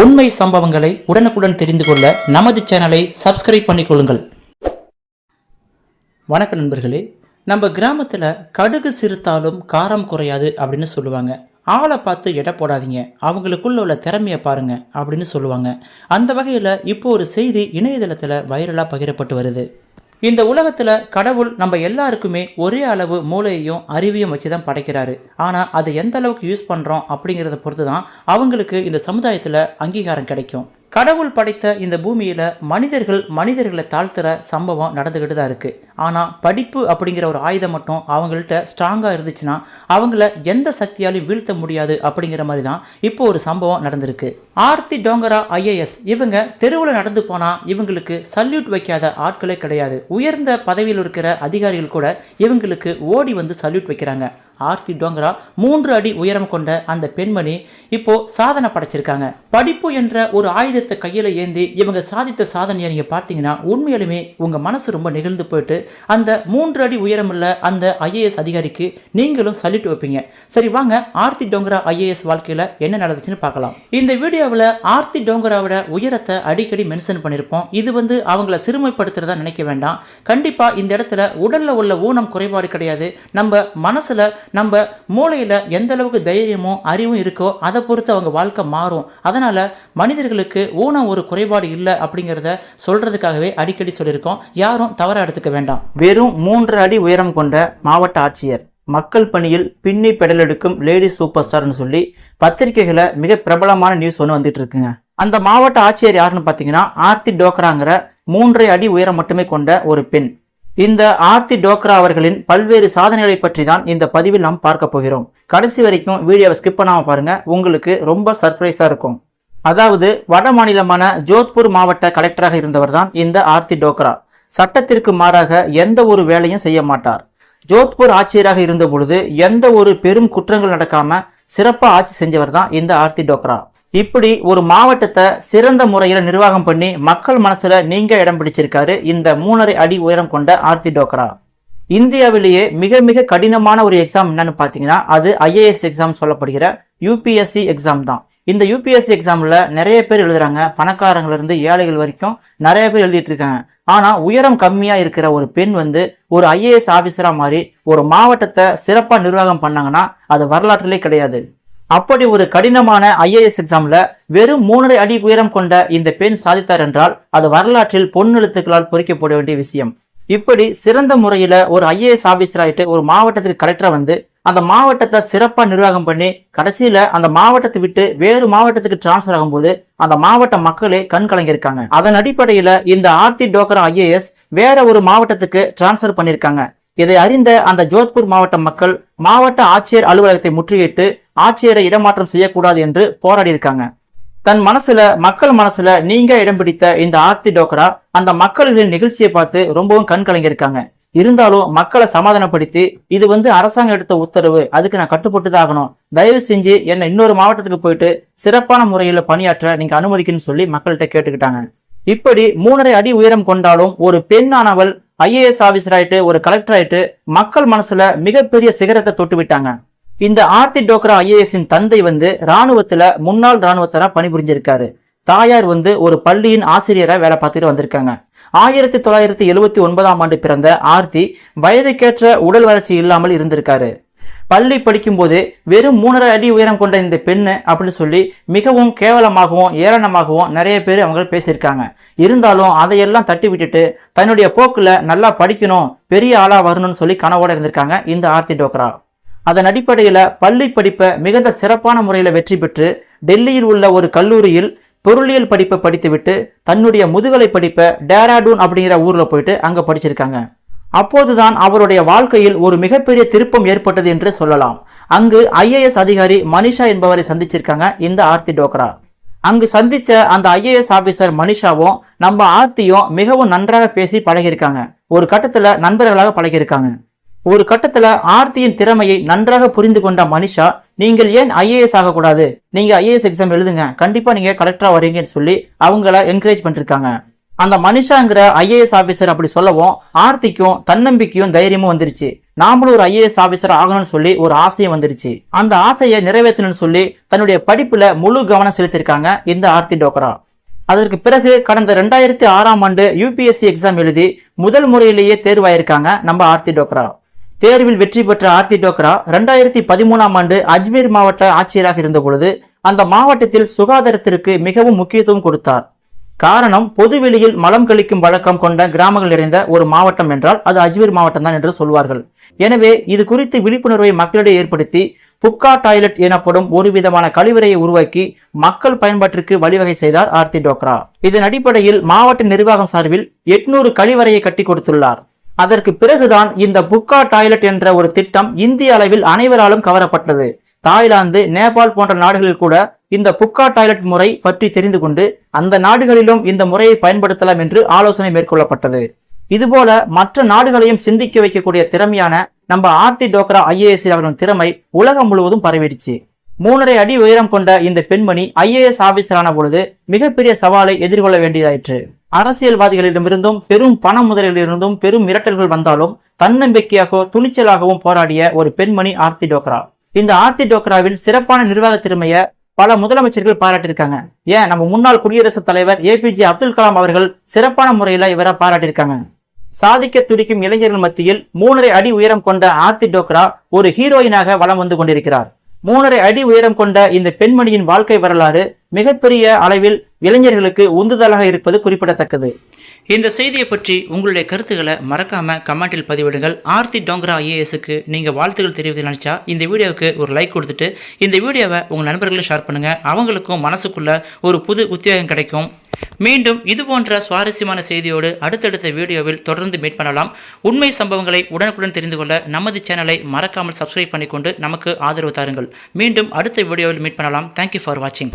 உண்மை சம்பவங்களை உடனுக்குடன் தெரிந்து கொள்ள நமது சேனலை சப்ஸ்கிரைப் பண்ணிக்கொள்ளுங்கள் வணக்கம் நண்பர்களே. நம்ம கிராமத்தில் கடுகு சிறுத்தாலும் காரம் குறையாது அப்படின்னு சொல்லுவாங்க. ஆளை பார்த்து எடை போடாதீங்க. அவங்களுக்குள்ள உள்ள திறமையை பாருங்கள் அப்படின்னு சொல்லுவாங்க. அந்த வகையில் இப்போ ஒரு செய்தி இணையதளத்தில் வைரலாக பகிரப்பட்டு வருது. இந்த உலகத்தில் கடவுள் நம்ம எல்லாருக்குமே ஒரே அளவு மூளையையும் அறிவையும் வச்சு தான் படைக்கிறாரு. ஆனால் அதை எந்த அளவுக்கு யூஸ் பண்ணுறோம் அப்படிங்கிறத பொறுத்து தான் அவங்களுக்கு இந்த சமுதாயத்தில் அங்கீகாரம் கிடைக்கும். கடவுள் படைத்த இந்த பூமியில் மனிதர்கள் மனிதர்களை தாழ்த்துற சம்பவம் நடந்துக்கிட்டு தான் இருக்குது ஆனால் படிப்பு அப்படிங்கிற ஒரு ஆயுதம் மட்டும் அவங்கள்ட்ட ஸ்ட்ராங்காக இருந்துச்சுன்னா அவங்கள எந்த சக்தியாலையும் வீழ்த்த முடியாது அப்படிங்கிற மாதிரி தான் இப்போ ஒரு சம்பவம் நடந்திருக்கு. ஆர்த்தி டோங்கரா ஐஏஎஸ் இவங்க தெருவில் நடந்து போனால் இவங்களுக்கு சல்யூட் வைக்காத ஆட்களே கிடையாது. உயர்ந்த பதவியில் இருக்கிற அதிகாரிகள் கூட இவங்களுக்கு ஓடி வந்து சல்யூட் வைக்கிறாங்க. ஆர்த்தி டோங்கரா மூன்று அடி உயரம் கொண்ட அந்த பெண்மணி இப்போ சாதனை படைச்சிருக்காங்க. படிப்பு என்ற ஒரு ஆயுதத்தை கையில் ஏந்தி இவங்க சாதித்த சாதனையை நீங்கள் பார்த்தீங்கன்னா உண்மையிலுமே உங்கள் மனசு ரொம்ப நெகிழ்ந்து போயிட்டு அந்த மூன்று அடி உயரமுள்ள அந்த ஐஏஎஸ் அதிகாரிக்கு நீங்களும் சல்யூட் வைப்பீங்க. சரி வாங்க ஆர்த்தி டோங்கரா ஐஏஎஸ் வாழ்க்கையில் என்ன நடந்துச்சுன்னு பார்க்கலாம். இந்த வீடியோவில் ஆர்த்தி டோங்கராவோட உயரத்தை அடிக்கடி மென்ஷன் பண்ணியிருப்போம். இது வந்து அவங்கள சிறுமைப்படுத்துறதா நினைக்க வேண்டாம். கண்டிப்பாக இந்த இடத்துல உடலில் உள்ள ஊனம் குறைபாடு கிடையாது. நம்ம மனசில் நம்ம மூளையில் எந்த அளவுக்கு தைரியமும் அறிவும் இருக்கோ அதை பொறுத்து அவங்க வாழ்க்கை மாறும். அதனால் மனிதர்களுக்கு ஊனம் ஒரு குறைபாடு இல்லை அப்படிங்கிறத சொல்கிறதுக்காகவே அடிக்கடி சொல்லியிருக்கோம். யாரும் தவறாக எடுத்துக்க வேண்டாம். வெறும் மூன்று அடி உயரம் கொண்ட மாவட்ட ஆட்சியர் மக்கள் பணியில் பின்னி பெடலெடுக்கும் லேடி சூப்பர் ஸ்டார்னு சொல்லி பத்திரிகைகளை மிக பிரபலமான நியூஸ் ஒன்று வந்துட்டு இருக்குங்க. அந்த மாவட்ட ஆட்சியர் யாருன்னு பார்த்தீங்கன்னா ஆர்த்தி டோக்ராங்கிற மூன்றரை அடி உயரம் மட்டுமே கொண்ட ஒரு பெண். இந்த ஆர்த்தி டோக்ரா அவர்களின் பல்வேறு சாதனைகளை பற்றி தான் இந்த பதிவில் நாம் பார்க்க போகிறோம். கடைசி வரைக்கும் வீடியோவை ஸ்கிப் பண்ணாமல் பாருங்க. உங்களுக்கு ரொம்ப சர்ப்ரைஸா இருக்கும். அதாவது வட மாநிலமான ஜோத்பூர் மாவட்ட கலெக்டராக இருந்தவர் தான் இந்த ஆர்த்தி டோக்ரா. சட்டத்திற்கு மாறாக எந்த ஒரு வேலையும் செய்ய மாட்டார். ஜோத்பூர் ஆட்சியராக இருந்த பொழுது எந்த ஒரு பெரும் குற்றங்கள் நடக்காம சிறப்பாக ஆட்சி செஞ்சவர் தான் இந்த ஆர்த்தி டோக்ரா. இப்படி ஒரு மாவட்டத்தை சிறந்த முறையில் நிர்வாகம் பண்ணி மக்கள் மனசில் நீங்கள் இடம் பிடிச்சிருக்காரு இந்த மூணரை அடி உயரம் கொண்ட ஆர்த்தி டோக்ரா. இந்தியாவிலேயே மிக மிக கடினமான ஒரு எக்ஸாம் என்னன்னு பார்த்தீங்கன்னா அது ஐஏஎஸ் எக்ஸாம் சொல்லப்படுகிற யூபிஎஸ்சி எக்ஸாம் தான். இந்த யூபிஎஸ்சி எக்ஸாமில் நிறைய பேர் எழுதுறாங்க. பணக்காரங்கள்லேருந்து ஏழைகள் வரைக்கும் நிறைய பேர் எழுதிட்டு இருக்காங்க. ஆனால் உயரம் கம்மியாக இருக்கிற ஒரு பெண் வந்து ஒரு ஐஏஎஸ் ஆஃபீஸராக மாதிரி ஒரு மாவட்டத்தை சிறப்பாக நிர்வாகம் பண்ணாங்கன்னா அது வரலாற்றிலே கிடையாது. அப்படி ஒரு கடினமான ஐஏஎஸ் எக்ஸாம்ல வெறும் மூணரை அடி உயரம் கொண்ட இந்த பெண் சாதித்தார் என்றால் அது வரலாற்றில் பொன்னெழுத்துக்களால் பொறிக்கப்பட வேண்டிய விஷயம். இப்படி சிறந்த முறையில ஒரு ஐஏஎஸ் ஆபீசர் ஆயிட்டு ஒரு மாவட்டத்துக்கு கலெக்டரா வந்து அந்த மாவட்டத்தை சிறப்பா நிர்வாகம் பண்ணி கடைசியில அந்த மாவட்டத்தை விட்டு வேறு மாவட்டத்துக்கு டிரான்ஸ்பர் ஆகும்போது அந்த மாவட்ட மக்களே கண் கலங்கியிருக்காங்க. அதன் அடிப்படையில இந்த ஆர்த்தி டோக்கரா ஐஏஎஸ் வேற ஒரு மாவட்டத்துக்கு டிரான்ஸ்பர் பண்ணியிருக்காங்க. இதை அறிந்த அந்த ஜோத்பூர் மாவட்ட மக்கள் மாவட்ட ஆட்சியர் அலுவலகத்தை முற்றுகையிட்டு ஆட்சியரை இடமாற்றம் செய்யக்கூடாது என்று போராடி இருக்காங்க தன் மனசுல மக்கள் மனசுல நீங்க இடம் பிடித்த இந்த ஆர்த்தி டோக்ரா அந்த மக்களின் நிகழ்ச்சியை பார்த்து ரொம்பவும் கண் கலங்கியிருக்காங்க இருந்தாலும் மக்களை சமாதானப்படுத்தி இது வந்து அரசாங்கம் எடுத்த உத்தரவு அதுக்கு நான் கட்டுப்பட்டு தான் ஆகணும். தயவு செஞ்சு என்னை இன்னொரு மாவட்டத்துக்கு போயிட்டு சிறப்பான முறையில் பணியாற்ற நீங்க அனுமதிக்குன்னு சொல்லி மக்கள்கிட்ட கேட்டுக்கிட்டாங்க. இப்படி மூணரை அடி உயரம் கொண்டாலும் ஒரு பெண்ணானவள் ஐஏஎஸ் ஆபீசர் ஆயிட்டு ஒரு கலெக்டர் ஆயிட்டு மக்கள் மனசுல மிகப்பெரிய சிகரத்தை தொட்டு விட்டாங்க. இந்த ஆர்த்தி டோக்ரா ஐஏஎஸின் தந்தை வந்து ராணுவத்துல முன்னாள் ராணுவத்தரா பணிபுரிஞ்சிருக்காரு. தாயார் வந்து ஒரு பள்ளியின் ஆசிரியரா வேலை பார்த்துட்டு வந்திருக்காங்க. ஆயிரத்தி தொள்ளாயிரத்தி எழுவத்தி ஒன்பதாம் ஆண்டு பிறந்த ஆர்த்தி வயதுக்கேற்ற உடல் வளர்ச்சி இல்லாமல் இருந்திருக்காரு. பள்ளி படிக்கும்போது வெறும் மூணரை அடி உயரம் கொண்ட இந்த பெண்ணு அப்படின்னு சொல்லி மிகவும் கேவலமாகவும் ஏளனமாகவும் நிறைய பேர் அவங்க பேசியிருக்காங்க. இருந்தாலும் அதையெல்லாம் தட்டி விட்டுட்டு தன்னுடைய போக்கில் நல்லா படிக்கணும் பெரிய ஆளாக வரணும்னு சொல்லி கனவோடு இருந்திருக்காங்க இந்த ஆர்த்தி டோக்ரா. அதன் அடிப்படையில் பள்ளி படிப்பை மிகுந்த சிறப்பான முறையில் வெற்றி பெற்று டெல்லியில் உள்ள ஒரு கல்லூரியில் பொருளியல் படிப்பை படித்துவிட்டு தன்னுடைய முதுகலை படிப்பை டேராடூன் அப்படிங்கிற ஊரில் போயிட்டு அங்கே படிச்சிருக்காங்க. அப்போதுதான் அவருடைய வாழ்க்கையில் ஒரு மிகப்பெரிய திருப்பம் ஏற்பட்டது என்று சொல்லலாம். அங்கு ஐஏஎஸ் அதிகாரி மனிஷா என்பவரை சந்திச்சிருக்காங்க இந்த ஆர்த்தி டோக்ரா. அங்கு சந்திச்ச அந்த ஐஏஎஸ் ஆபீசர் மனிஷாவும் நம்ம ஆர்த்தியும் மிகவும் நன்றாக பேசி பழகியிருக்காங்க. ஒரு கட்டத்துல நண்பர்களாக பழகியிருக்காங்க. ஒரு கட்டத்துல ஆர்த்தியின் திறமையை நன்றாக புரிந்து கொண்ட மனிஷா நீங்கள் ஏன் ஐஏஎஸ் ஆகக்கூடாது? நீங்க ஐஏஎஸ் எக்ஸாம் எழுதுங்க. கண்டிப்பா நீங்க கலெக்டரா வரீங்கன்னு சொல்லி அவங்கள என்கரேஜ் பண்ணிருக்காங்க. அந்த மனுஷாங்கிற ஐஏஎஸ் ஆபீசர் அப்படி சொல்லவும் ஆர்த்திக்கும் தன்னம்பிக்கையும் தைரியமும் வந்துருச்சு. நாமளும் ஒரு ஐஏஎஸ் ஆபீசர் ஆகணும்னு சொல்லி ஒரு ஆசையும் வந்துருச்சு. அந்த ஆசையை நிறைவேற்றணும்னு சொல்லி தன்னுடைய படிப்புல முழு கவனம் செலுத்தியிருக்காங்க இந்த ஆர்த்தி டோக்ரா. அதற்கு பிறகு கடந்த ரெண்டாயிரத்தி ஆறாம் ஆண்டு யூபிஎஸ்சி எக்ஸாம் எழுதி முதல் முறையிலேயே தேர்வாயிருக்காங்க நம்ம ஆர்த்தி டோக்ரா. தேர்வில் வெற்றி பெற்ற ஆர்த்தி டோக்ரா ரெண்டாயிரத்தி பதிமூணாம் ஆண்டு அஜ்மீர் மாவட்ட ஆட்சியராக இருந்த பொழுது அந்த மாவட்டத்தில் சுகாதாரத்திற்கு மிகவும் முக்கியத்துவம் கொடுத்தார். காரணம் பொதுவெளியில் மலம் கழிக்கும் வழக்கம் கொண்ட கிராமங்கள் நிறைந்த ஒரு மாவட்டம் என்றால் அது அஜ்மீர் மாவட்டம் தான் என்று சொல்வார்கள். எனவே இது குறித்து விழிப்புணர்வை மக்களிடையே ஏற்படுத்தி புக்கா டாய்லெட் எனப்படும் ஒரு விதமான கழிவறையை உருவாக்கி மக்கள் பயன்பாட்டிற்கு வழிவகை செய்தார் ஆர்த்தி டோக்ரா. இதன் அடிப்படையில் மாவட்ட நிர்வாகம் சார்பில் எட்நூறு கழிவறையை கட்டி கொடுத்துள்ளார். அதற்கு பிறகுதான் இந்த புக்கா டாய்லெட் என்ற ஒரு திட்டம் இந்திய அளவில் அனைவராலும் கவரப்பட்டது. தாய்லாந்து நேபாள் போன்ற நாடுகளில் கூட இந்த புக்கா டாய்லெட் முறை பற்றி தெரிந்து கொண்டு அந்த நாடுகளிலும் இந்த முறையை பயன்படுத்தலாம் என்று ஆலோசனை மேற்கொள்ளப்பட்டது. இதுபோல மற்ற நாடுகளையும் சிந்திக்க வைக்கக்கூடிய திறமையான நம்ம ஆர்த்தி டோக்ரா ஐஏஎஸ் அவர்களின் திறமை உலகம் முழுவதும் பரவிடுச்சு. மூணரை அடி உயரம் கொண்ட இந்த பெண்மணி ஐஏஎஸ் ஆபீசரான பொழுது மிகப்பெரிய சவாலை எதிர்கொள்ள வேண்டியதாயிற்று. அரசியல்வாதிகளிடமிருந்தும் பெரும் பண முதலிலிருந்தும் பெரும் மிரட்டல்கள் வந்தாலும் தன்னம்பிக்கையாகவும் துணிச்சலாகவும் போராடிய ஒரு பெண்மணி ஆர்த்தி டோக்ரா. இந்த ஆர்த்தி டோக்ராவின் சிறப்பான நிர்வாக திறமையை பல முதலமைச்சர்கள் பாராட்டியிருக்காங்க. ஏன்? நம்ம முன்னாள் குடியரசுத் தலைவர் ஏபிஜே அப்துல் கலாம் அவர்கள் சிறப்பான முறையில இவரை பாராட்டியிருக்காங்க. சாதிக்க துடிக்கும் இளைஞர்கள் மத்தியில் மூணரை அடி உயரம் கொண்ட ஆர்த்தி டோக்ரா ஒரு ஹீரோயினாக வலம் வந்து கொண்டிருக்கிறார். மூணரை அடி உயரம் கொண்ட இந்த பெண்மணியின் வாழ்க்கை வரலாறு மிகப்பெரிய அளவில் இளைஞர்களுக்கு உந்துதலாக இருப்பது குறிப்பிடத்தக்கது. இந்த செய்தியை பற்றி உங்களுடைய கருத்துக்களை மறக்காம கமெண்டில் பதிவிடுங்கள். ஆர்த்தி டோங்கரா ஐஏஎஸ்க்கு நீங்கள் வாழ்த்துக்கள் தெரிவிக்க நினைச்சா இந்த வீடியோவுக்கு ஒரு லைக் கொடுத்துட்டு இந்த வீடியோவை உங்கள் நண்பர்களும் ஷேர் பண்ணுங்கள் அவங்களுக்கும் மனசுக்குள்ள ஒரு புது உத்தியோகம் கிடைக்கும். மீண்டும் இது போன்ற சுவாரஸ்யமான செய்தியோடு அடுத்தடுத்த வீடியோவில் தொடர்ந்து மீட் பண்ணலாம். உண்மை சம்பவங்களை உடனுக்குடன் தெரிந்து கொள்ள நமது சேனலை மறக்காமல் சப்ஸ்கிரைப் பண்ணிக்கொண்டு நமக்கு ஆதரவு தாருங்கள். மீண்டும் அடுத்த வீடியோவில் மீட் பண்ணலாம். தேங்க்யூ ஃபார் வாட்சிங்